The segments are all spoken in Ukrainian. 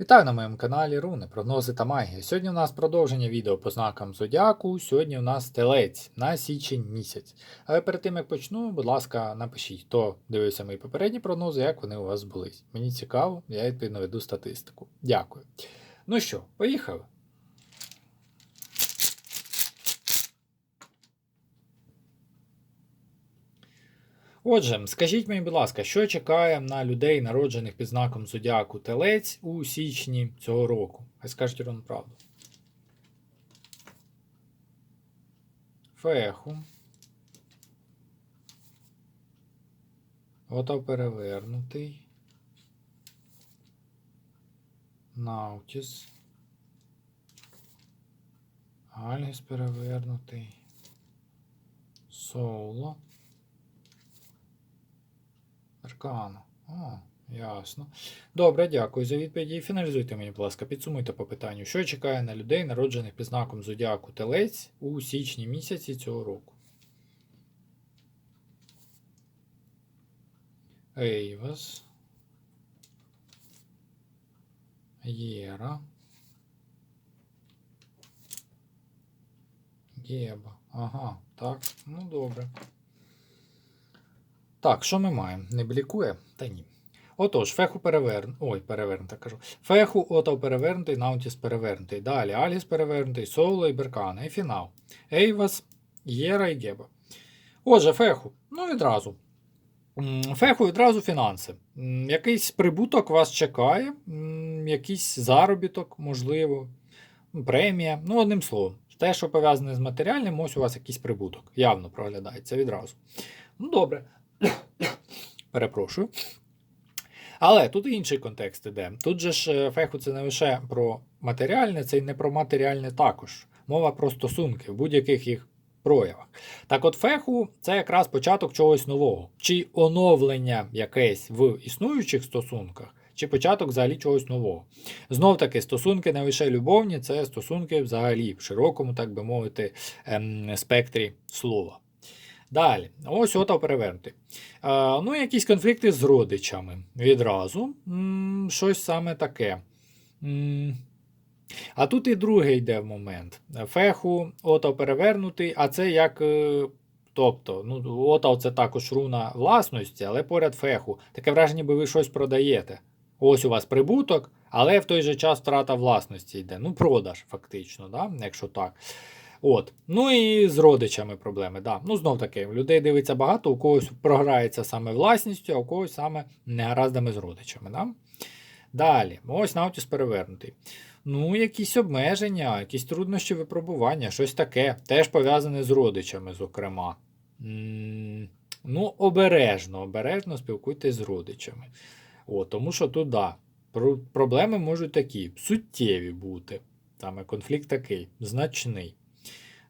Вітаю на моєму каналі Руни, прогнози та магія. Сьогодні у нас продовження відео по знакам Зодіаку. Сьогодні у нас телець на січень місяць. Але перед тим як почну, будь ласка, напишіть, хто дивився мої попередні прогнози, як вони у вас були. Мені цікаво, я відповідно веду статистику. Дякую. Ну що, поїхали. Отже, скажіть мені, будь ласка, що чекає на людей, народжених під знаком Зодіаку Телець у січні цього року? Хай скажуть Ірон правду. Феху. Ото перевернутий. Наутіс. Альгіс перевернутий. Соло. Аркану. О, ясно. Добре, дякую за відповіді. І фіналізуйте мені, будь ласка, підсумуйте по питанню, що чекає на людей, народжених під знаком Зодіаку Телець у січні місяці цього року. Ейвас. Єра. Геба. Ага, так, ну добре. Так, що ми маємо? Не блікує? Та ні. Отож, феху переверн... Ой, перевернути кажу. Феху, отов перевернутий, наутіс перевернутий. Далі Аліс перевернутий, Соло і Беркана. І фінал. Ейвас, Єра і Геба. Отже, феху. Ну, відразу. Феху відразу фінанси. Якийсь прибуток вас чекає, якийсь заробіток, можливо, премія. Ну, одним словом, те, що пов'язане з матеріальним, ось у вас якийсь прибуток. Явно проглядається відразу. Ну, добре. Перепрошую. Але тут інший контекст іде. Тут же ж е, феху це не лише про матеріальне, це й не про матеріальне також. Мова про стосунки в будь-яких їх проявах. Так от феху це якраз початок чогось нового, чи оновлення якесь в існуючих стосунках, чи початок взагалі чогось нового. Знов таки, стосунки не лише любовні, це стосунки взагалі в широкому, так би мовити, ем, спектрі слова. Далі, ось ото перевернути. Ну, якісь конфлікти з родичами. Відразу. М, щось саме таке. М, а тут і другий йде в момент. Феху, ото перевернутий, а це як. е, Тобто, ну, ота це також руна власності, але поряд феху. Таке враження, ніби ви щось продаєте. Ось у вас прибуток, але в той же час втрата власності йде. Ну, продаж, фактично, да? якщо так. От. Ну і з родичами проблеми. Да. Ну, знов таки, людей дивиться багато, у когось програється саме власністю, а у когось саме негараздами з родичами. Да? Далі, ось Наутіс перевернутий. Ну, якісь обмеження, якісь труднощі випробування, щось таке, теж пов'язане з родичами, зокрема. Ну, обережно, обережно спілкуйтесь з родичами. О, тому що тут, да, проблеми можуть такі, суттєві бути. Саме конфлікт такий, значний.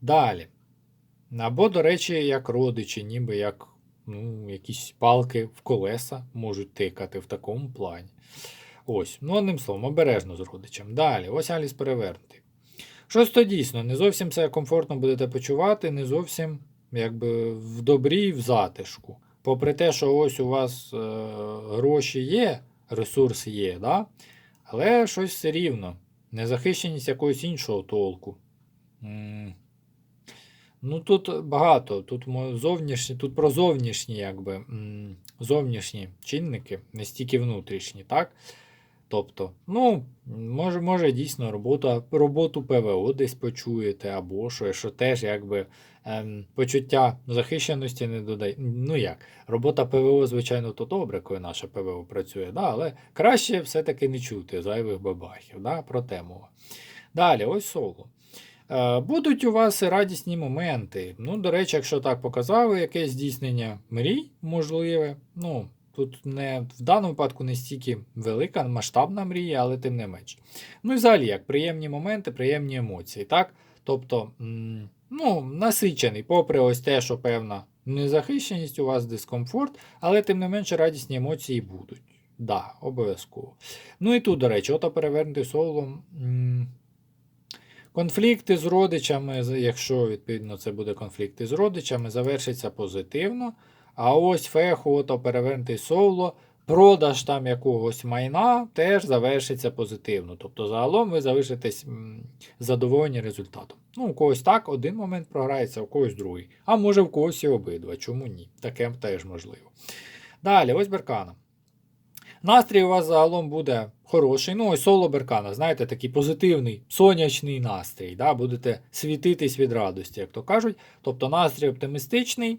Далі. Або, до речі, як родичі, ніби як ну, якісь палки в колеса можуть тикати в такому плані. Ось, ну, одним словом, обережно з родичем. Далі, ось Аліс перевернутий. Щось то дійсно, не зовсім себе комфортно будете почувати, не зовсім якби в добрі і в затишку. Попри те, що ось у вас е, гроші є, ресурс є, да? але щось все рівно. Незахищеність якогось іншого толку. Ну, тут багато. Тут зовнішні, тут про зовнішні, якби, зовнішні чинники, не стільки внутрішні, так? Тобто, ну, може, може дійсно робота, роботу ПВО десь почуєте, або що, що теж якби ем, почуття захищеності не додає. Ну як, робота ПВО, звичайно, то добре, коли наше ПВО працює, да, але краще все-таки не чути зайвих бабахів, да, про те. Далі, ось соло. Е, Будуть у вас радісні моменти. Ну, до речі, якщо так показали, якесь здійснення мрій можливе. Ну, тут не в даному випадку не стільки велика, масштабна мрія, але тим не менш. Ну і взагалі, як приємні моменти, приємні емоції. так? Тобто, ну, насичений, попри ось те, що певна незахищеність, у вас дискомфорт, але тим не менше радісні емоції будуть. Да, обов'язково. Ну і тут, до речі, ото перевернути солом. Конфлікти з родичами, якщо відповідно це буде конфлікти з родичами, завершиться позитивно. А ось феху, ото перевернутий соло, продаж там якогось майна теж завершиться позитивно. Тобто, загалом ви залишитесь задоволені результатом. Ну, у когось так, один момент програється, у когось другий. А може в когось і обидва. Чому ні? Таке теж можливо. Далі, ось Беркана. Настрій у вас загалом буде хороший. Ну, ось соло Беркана, знаєте, такий позитивний, сонячний настрій. Да? Будете світитись від радості, як то кажуть. Тобто настрій оптимістичний,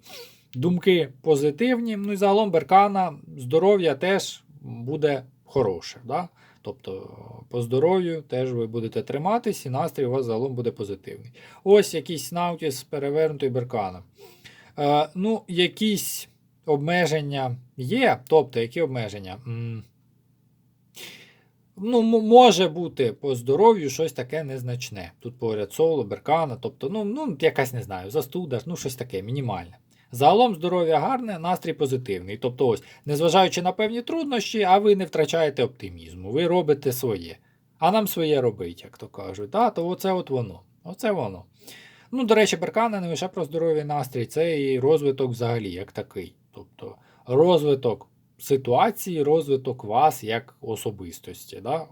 думки позитивні. Ну і загалом Беркана, здоров'я теж буде хороше. Да? Тобто по здоров'ю теж ви будете триматись, і настрій у вас загалом буде позитивний. Ось якийсь наутіс перевернутий Беркана. Е, ну, якісь обмеження є. Тобто, які обмеження? М, Ну, може бути по здоров'ю щось таке незначне. Тут поряд соло, беркана, тобто, ну, ну, якась не знаю, застуда, ну, щось таке, мінімальне. Загалом здоров'я гарне, настрій позитивний. Тобто, ось, незважаючи на певні труднощі, а ви не втрачаєте оптимізму, ви робите своє. А нам своє робить, як то кажуть. Да? То оце от воно. Оце воно. Ну, до речі, беркана не лише про здоров'я настрій, це і розвиток взагалі, як такий. Тобто розвиток ситуації, розвиток вас як особистості. Да?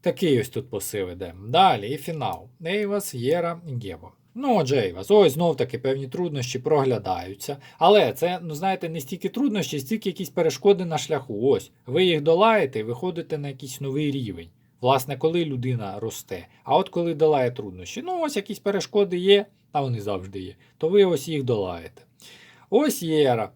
Такий ось тут посил іде. Далі і фінал. Ейвас, Єра, Гебо. Ну, отже, Ейвас, ось знов таки певні труднощі проглядаються. Але це, ну знаєте, не стільки труднощі, стільки якісь перешкоди на шляху. Ось, ви їх долаєте і виходите на якийсь новий рівень. Власне, коли людина росте. А от коли долає труднощі, ну ось якісь перешкоди є, а вони завжди є, то ви ось їх долаєте. Ось Єра.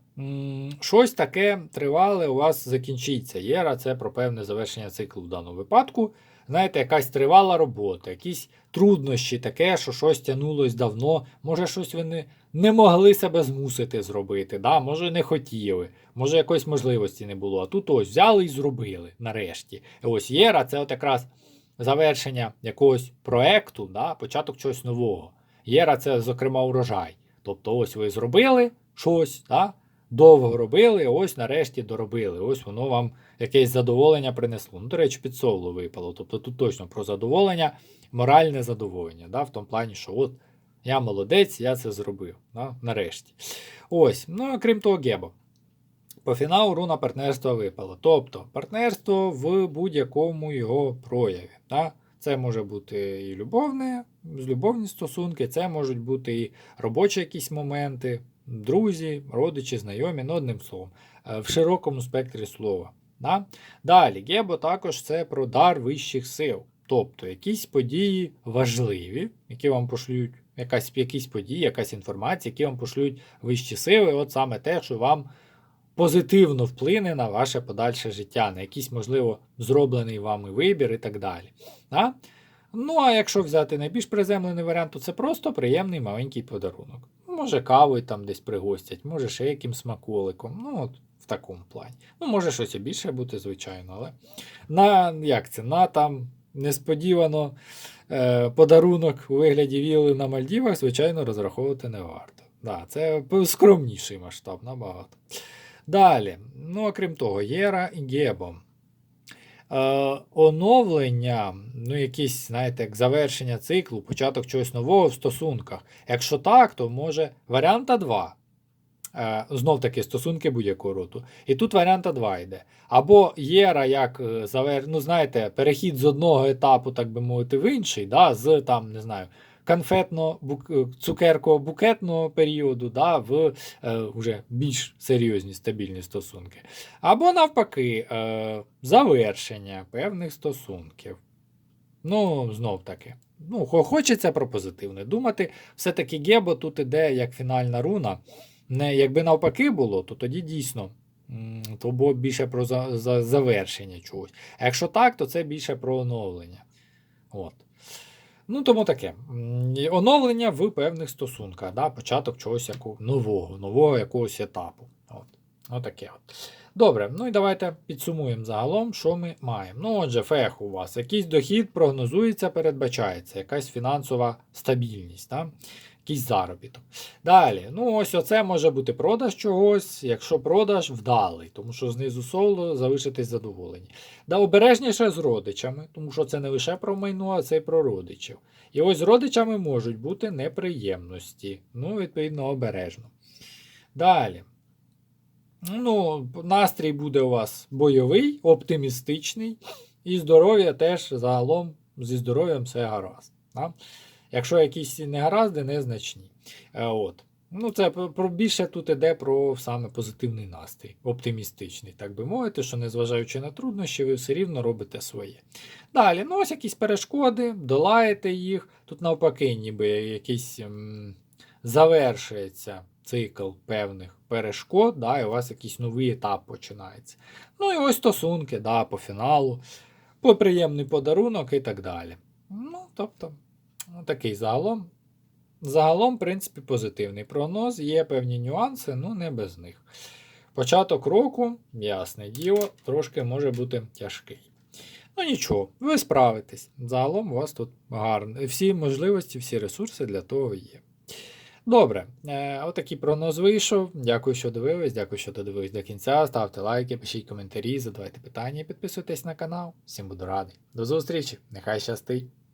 Щось таке тривале у вас закінчиться. Єра це про певне завершення циклу в даному випадку. Знаєте, якась тривала робота, якісь труднощі, таке, що щось тягнулось давно. Може, щось ви не, не могли себе змусити зробити, да? може не хотіли, може якоїсь можливості не було. А тут ось взяли і зробили нарешті. І ось Єра це от якраз завершення якогось проекту, да? початок чогось нового. Єра це, зокрема, урожай. Тобто, ось ви зробили щось, да? довго робили, ось нарешті доробили. Ось воно вам якесь задоволення принесло. Ну, до речі, під соло випало. Тобто тут точно про задоволення, моральне задоволення. Да? В тому плані, що от я молодець, я це зробив. Да? Нарешті. Ось, ну крім того, Гебо. По фіналу руна партнерства випало. Тобто партнерство в будь-якому його прояві. Да? Це може бути і любовне, з любовні стосунки, це можуть бути і робочі якісь моменти, друзі, родичі, знайомі, ну одним словом, е, в широкому спектрі слова. Да? Далі, Гебо також це про дар вищих сил. Тобто якісь події важливі, які вам пошлють, якась, якісь події, якась інформація, які вам пошлють вищі сили, от саме те, що вам позитивно вплине на ваше подальше життя, на якийсь, можливо, зроблений вами вибір і так далі. Да? Ну, а якщо взяти найбільш приземлений варіант, то це просто приємний маленький подарунок. Може, кавою там десь пригостять, може ще яким смаколиком. Ну, от в такому плані. Ну, може щось більше бути, звичайно, але на як це, на там несподівано е, подарунок у вигляді вілли на Мальдівах, звичайно, розраховувати не варто. Да, це скромніший масштаб набагато. Далі, ну, окрім того, Єра і Гебо. Е, оновлення, ну, якісь, знаєте, як завершення циклу, початок чогось нового в стосунках. Якщо так, то може варіанта 2. Е, знов таки стосунки будь-якого роду. І тут варіанта 2 йде. Або єра, як е, завер... ну, знаєте, перехід з одного етапу, так би мовити, в інший, да, з там, не знаю, конфетно цукерково букетного періоду да, в е, вже більш серйозні стабільні стосунки. Або навпаки, е, завершення певних стосунків. Ну, знов таки. Ну, хочеться про позитивне думати. Все-таки Гебо тут іде як фінальна руна. Не, якби навпаки було, то тоді дійсно то було б більше про за, за, завершення чогось. А якщо так, то це більше про оновлення. От. Ну, тому таке. Оновлення в певних стосунках, да? початок чогось яку, нового, нового якогось етапу. От. Отаке от. Добре, ну і давайте підсумуємо загалом, що ми маємо. Ну, отже, фех у вас. Якийсь дохід прогнозується, передбачається, якась фінансова стабільність, да? Якийсь заробіток. Далі, ну ось оце може бути продаж чогось, якщо продаж вдалий, тому що знизу соло залишитись задоволені. Да, обережніше з родичами, тому що це не лише про майно, а це й про родичів. І ось з родичами можуть бути неприємності. Ну, відповідно, обережно. Далі. Ну, настрій буде у вас бойовий, оптимістичний, і здоров'я теж загалом зі здоров'ям все гаразд. Да? Якщо якісь негаразди, незначні. Е, От. Ну, це про більше тут іде про саме позитивний настрій, оптимістичний, так би мовити, що незважаючи на труднощі, ви все рівно робите своє. Далі, ну ось якісь перешкоди, долаєте їх. Тут навпаки, ніби якийсь м, завершується цикл певних перешкод, да, і у вас якийсь новий етап починається. Ну і ось стосунки, да, по фіналу, по приємний подарунок і так далі. Ну, тобто, такий загалом. Загалом, в принципі, позитивний прогноз, є певні нюанси, ну не без них. Початок року, ясне діло, трошки може бути тяжкий. Ну нічого, ви справитесь. Загалом у вас тут гарно. Всі можливості, всі ресурси для того є. Добре, е, отакий прогноз вийшов. Дякую, що дивились. Дякую, що додивились до кінця. Ставте лайки, пишіть коментарі, задавайте питання підписуйтесь на канал. Всім буду радий. До зустрічі! Нехай щастить!